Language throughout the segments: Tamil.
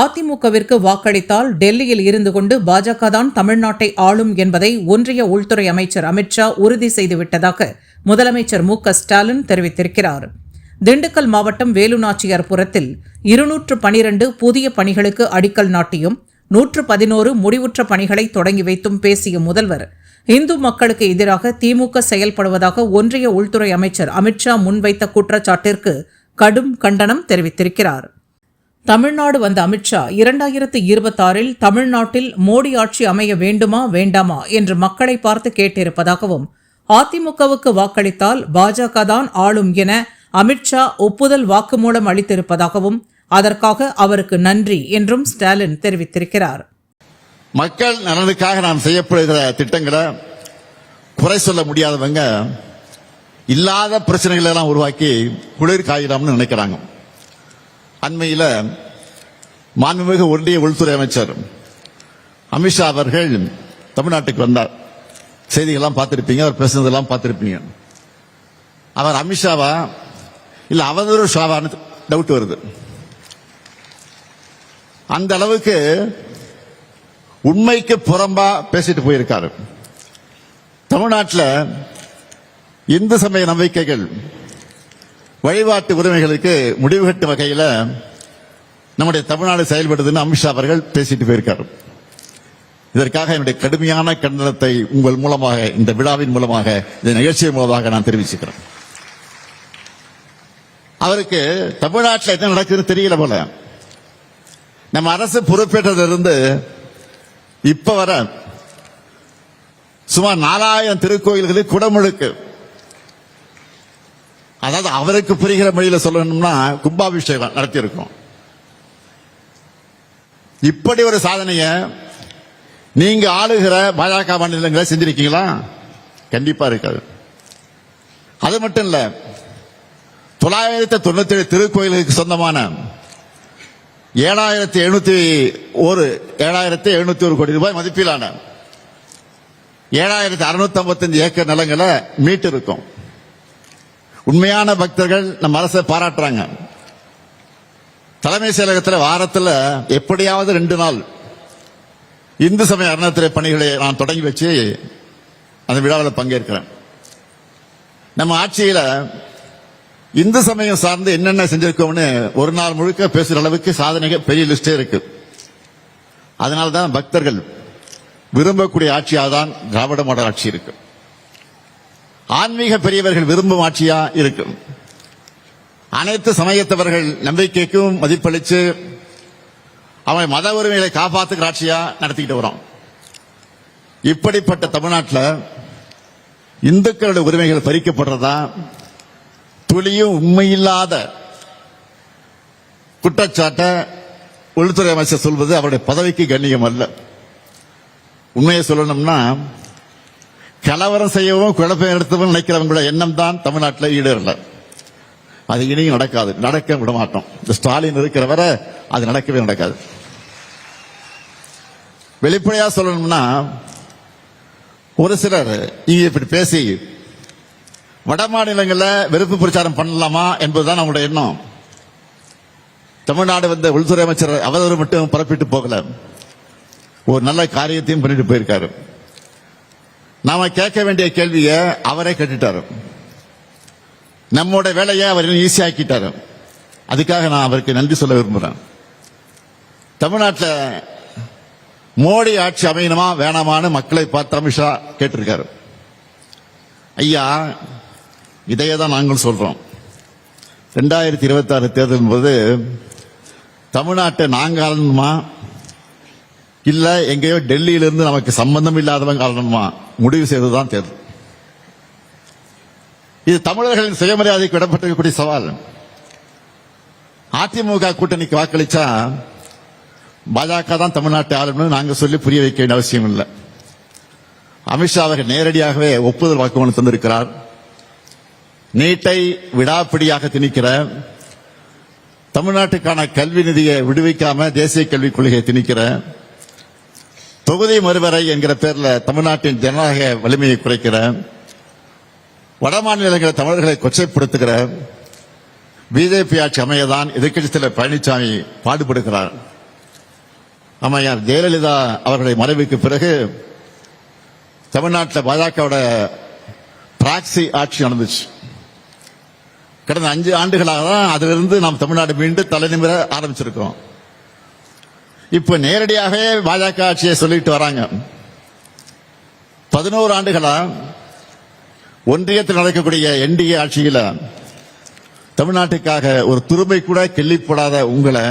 அதிமுகவிற்கு வாக்களித்தால் டெல்லியில் இருந்து கொண்டு பாஜக தான் தமிழ்நாட்டை ஆளும் என்பதை ஒன்றிய உள்துறை அமைச்சர் அமித்ஷா உறுதி செய்துவிட்டதாக முதலமைச்சர் மு க ஸ்டாலின் தெரிவித்திருக்கிறார். திண்டுக்கல் மாவட்டம் வேலுநாச்சியார்புரத்தில் இருநூற்று பனிரண்டு புதிய பணிகளுக்கு அடிக்கல் நாட்டியும் நூற்று பதினோரு முடிவுற்ற பணிகளை தொடங்கி வைத்தும் பேசிய முதல்வர் இந்து மக்களுக்கு எதிராக திமுக செயல்படுவதாக ஒன்றிய உள்துறை அமைச்சர் அமித்ஷா முன்வைத்த குற்றச்சாட்டிற்கு கடும் கண்டனம் தெரிவித்திருக்கிறார். தமிழ்நாடு வந்த அமித்ஷா இரண்டாயிரத்து இருபத்தாறில் தமிழ்நாட்டில் மோடி ஆட்சி அமைய வேண்டுமா வேண்டாமா என்று மக்களை பார்த்து கேட்டிருப்பதாகவும் அதிமுகவுக்கு வாக்களித்தால் பாஜக தான் ஆளும் என அமித்ஷா ஒப்புதல் வாக்குமூலம் அளித்திருப்பதாகவும் அதற்காக அவருக்கு நன்றி என்றும் ஸ்டாலின் தெரிவித்திருக்கிறார். மக்கள் நலனுக்காக நாம் செய்யப்படுகிற திட்டங்களை குறை சொல்ல முடியாதவங்க இல்லாத பிரச்சனைகளை எல்லாம் உருவாக்கி குளிர் காயிடாம்னு நினைக்கிறாங்க. அண்மையில் மாண்புமிகு ஒன்றிய உள்துறை அமைச்சர் அமித்ஷா அவர்கள் தமிழ்நாட்டுக்கு வந்தார். செய்திகள்லாம் பார்த்துருப்பீங்க அவர் பேசுனதெல்லாம் பார்த்துருப்பீங்க. அவர் அமித்ஷாவா இல்லை அவதூறு ஷாவான்னு டவுட் வருது. அந்த அளவுக்கு உண்மைக்கு புறம்பா பேசிட்டு போயிருக்காரு. தமிழ்நாட்டில் இந்து சமய நம்பிக்கைகள் வழிபாட்டு உரிமைகளுக்கு முடிவு கட்டும் வகையில் நம்முடைய தமிழ்நாடு செயல்படுதுன்னு அமித்ஷா அவர்கள் பேசிட்டு போயிருக்காரு. இதற்காக என்னுடைய கடுமையான கண்டனத்தை உங்கள் மூலமாக இந்த விழாவின் மூலமாக இந்த நிகழ்ச்சியின் மூலமாக நான் தெரிவிச்சுக்கிறேன். அவருக்கு தமிழ்நாட்டில் என்ன நடக்குதுன்னு தெரியல போல. நம்ம அரசு பொறுப்பேற்றதிலிருந்து இப்ப வர சுமார் நாலாயிரம் திருக்கோயில்களில் குடமுழுக்கு அதாவது அவருக்கு புரிகிற மொழியில சொல்லணும்னா கும்பாபிஷேகம் நடத்தியிருக்கோம். இப்படி ஒரு சாதனைய நீங்க ஆளுகிற பாஜக மாநிலங்களை செஞ்சிருக்கீங்களா? கண்டிப்பா இருக்காது. அது மட்டும் இல்ல தொள்ளாயிரத்தி தொண்ணூத்தி ஏழு திருக்கோயிலுக்கு சொந்தமான ஏழாயிரத்தி எழுநூத்தி ஒரு ஏழாயிரத்தி எழுநூத்தி ஒரு கோடி ரூபாய் மதிப்பிலான ஏழாயிரத்தி அறுநூத்தி ஐம்பத்தஞ்சு ஏக்கர் நிலங்களை மீட்டு இருக்கும் உண்மையான பக்தர்கள் நம்ம அரசை பாராட்டுறாங்க. தலைமை செயலகத்தில் வாரத்தில் எப்படியாவது ரெண்டு நாள் இந்து சமய அறநிலையத்துறை பணிகளை நான் தொடங்கி வச்சு அந்த விழாவில் பங்கேற்கிறேன். நம்ம ஆட்சியில் இந்து சமயம் சார்ந்து என்னென்ன செஞ்சிருக்கோம்னு ஒரு நாள் முழுக்க பேசுற அளவுக்கு சாதனைகள் பெரிய லிஸ்டே இருக்கு. அதனால தான் பக்தர்கள் விரும்பக்கூடிய ஆட்சியாக தான் திராவிட மாடல் ஆட்சி இருக்குது ஆன்மீக பெரியவர்கள் விரும்பும் ஆட்சியா இருக்கும். அனைத்து சமயத்தவர்கள் நம்பிக்கைக்கும் மதிப்பளிச்சு அவன் மத உரிமைகளை காப்பாற்றுகிற ஆட்சியா நடத்திக்கிட்டு வரோம். இப்படிப்பட்ட தமிழ்நாட்டில் இந்துக்களுடைய உரிமைகள் பறிக்கப்படுறதா? துளியும் உண்மையில்லாத குற்றச்சாட்டை உள்துறை அமைச்சர் சொல்வது அவருடைய பதவிக்கு கண்ணியம் அல்ல. உண்மையை சொல்லணும்னா கலவரம் செய்யவும் குழப்பம் எடுத்தவும் நினைக்கிறவங்களோட எண்ணம் தான் தமிழ்நாட்டில் ஈடேறல. அது இனியும் நடக்காது. நடக்க விட மாட்டோம். இந்த ஸ்டாலின் இருக்கிற வரை அது நடக்கவே நடக்காது. வெளிப்படையா சொல்லணும்னா ஒரு சிலர் இங்க இப்படி பேசி வட மாநிலங்களில் வெறுப்பு பிரச்சாரம் பண்ணலாமா என்பதுதான் நம்மளுடைய எண்ணம். தமிழ்நாடு வந்த உள்துறை அமைச்சர் அவதூறு மட்டும் பரப்பிட்டு போகல. ஒரு நல்ல காரியத்தையும் பண்ணிட்டு போயிருக்காரு. நாம கேட்க வேண்டிய கேள்வியை அவரே கேட்டுட்டாரு. நம்மோட வேலையை அவர் ஈஸியாக்கிட்டாரு அதுக்காக நான் அவருக்கு நன்றி சொல்ல விரும்புறேன். தமிழ்நாட்டில் மோடி ஆட்சி அமையணுமா வேணாமான்னு மக்களை பார்த்து அமித்ஷா கேட்டிருக்காரு. ஐயா இதையே தான் நாங்கள் சொல்றோம். ரெண்டாயிரத்தி இருபத்தி ஆறு தேர்தல் போது தமிழ்நாட்டை நாங்கள் ஆளணுமா இல்ல எங்கேயோ டெல்லியிலிருந்து நமக்கு சம்பந்தம் இல்லாதவங்க காரணமா முடிவு செய்ததுதான் தேர்தல். இது தமிழர்களின் சுயமரியாதைக்கு விடப்பட்டிருக்கக்கூடிய சவால். அதிமுக கூட்டணிக்கு வாக்களிச்சா பாஜக தான் தமிழ்நாட்டை ஆளுநர் நாங்க சொல்லி புரிய வைக்க வேண்டிய அவசியம் இல்லை. அமித்ஷா அவர்கள் நேரடியாகவே ஒப்புதல் வாக்குமூலம் தந்திருக்கிறார். நீட்டை விடாப்பிடியாக திணிக்கிற தமிழ்நாட்டுக்கான கல்வி நிதியை விடுவிக்காம தேசிய கல்விக் கொள்கையை திணிக்கிற தொகுதி மறுவரை என்கிற பேரில் தமிழ்நாட்டின் ஜனநாயக வலிமையை குறைக்கிற வட மாநிலங்களில் தமிழர்களை கொச்சைப்படுத்துகிற பிஜேபி ஆட்சி அமையதான் எதிர்க்கட்சி பழனிசாமி பாடுபடுகிறார். அமையார் ஜெயலலிதா அவர்களுடைய மறைவுக்கு பிறகு தமிழ்நாட்டில் பாஜகவோட பிராக்சி ஆட்சி நடந்துச்சு. கடந்த அஞ்சு ஆண்டுகளாக தான் அதிலிருந்து நாம் தமிழ்நாடு மீண்டும் தலைநிமிர ஆரம்பிச்சிருக்கோம். இப்ப நேரடியாகவே பாஜக ஆட்சியை சொல்லிட்டு வராங்க. பதினோரு ஆண்டுகளா ஒன்றியத்தில் நடக்கக்கூடிய என்டிஏ ஆட்சியில தமிழ்நாட்டுக்காக ஒரு துருமை கூட கிள்ளிப்படாத உங்களை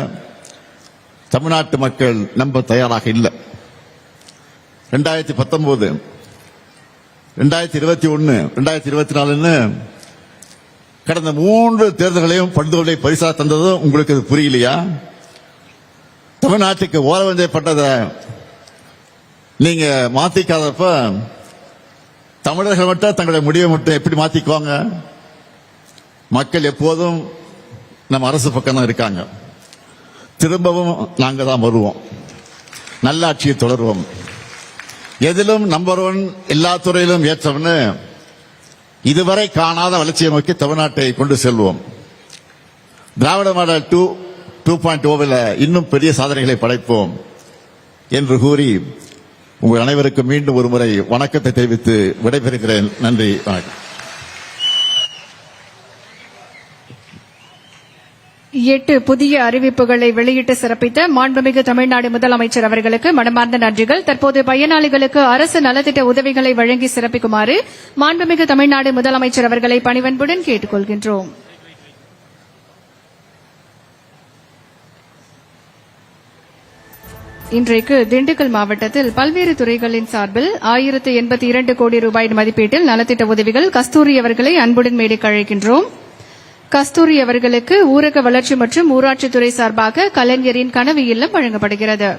தமிழ்நாட்டு மக்கள் நம்ப தயாராக இல்லை. ரெண்டாயிரத்தி பத்தொன்பது ரெண்டாயிரத்தி இருபத்தி ஒன்னு ரெண்டாயிரத்தி இருபத்தி நாலுன்னு கடந்த மூன்று தேர்தல்களையும் படுதோலை பரிசா தந்ததும் உங்களுக்கு இது புரியலையா? தமிழ்நாட்டுக்கு ஓரவஞ்சப்பட்டதை நீங்க மாத்திக்காதப்ப தமிழர்கள் மட்டும் தங்களுடைய முடிவை மட்டும் எப்படி மாத்திக்குவாங்க? மக்கள் எப்போதும் நம்ம அரசு பக்கம் தான் இருக்காங்க. திரும்பவும் நாங்க தான் வருவோம். நல்லாட்சியை தொடருவோம். எதிலும் நம்பர் ஒன் எல்லா துறையிலும் ஏற்றவன்னு இதுவரை காணாத வளர்ச்சியை நோக்கி தமிழ்நாட்டை கொண்டு செல்வோம். Dravida model two two point ஓவில் இன்னும் பெரிய சாதனைகளை படைப்போம் என்று கூறி உங்கள் அனைவருக்கும் மீண்டும் ஒரு முறை வணக்கத்தை தெரிவித்து விடைபெறுகிறேன். நன்றி வணக்கம். எட்டு புதிய அறிவிப்புகளை வெளியிட்டு சிறப்பித்த மாண்புமிகு தமிழ்நாடு முதலமைச்சர் அவர்களுக்கு மனமார்ந்த நன்றிகள். தற்போது பயனாளிகளுக்கு அரசு நலத்திட்ட உதவிகளை வழங்கி சிறப்பிக்குமாறு மாண்புமிகு தமிழ்நாடு முதலமைச்சர் அவர்களை பணிவன்புடன் கேட்டுக் கொள்கின்றோம் இன்றைக்கு திண்டுக்கல் மாவட்டத்தில் பல்வேறு துறைகளின் சார்பில் ஆயிரத்து எண்பத்தி இரண்டு கோடி ரூபாய் மதிப்பீட்டில் நலத்திட்ட உதவிகள் கஸ்தூரி அவர்களை அன்புடன் மேடைக்கு அழைக்கின்றோம். கஸ்தூரி அவர்களுக்கு ஊரக வளர்ச்சி மற்றும் ஊராட்சித்துறை சார்பாக கலைஞரின் கனவு இல்லம் வழங்கப்படுகிறது.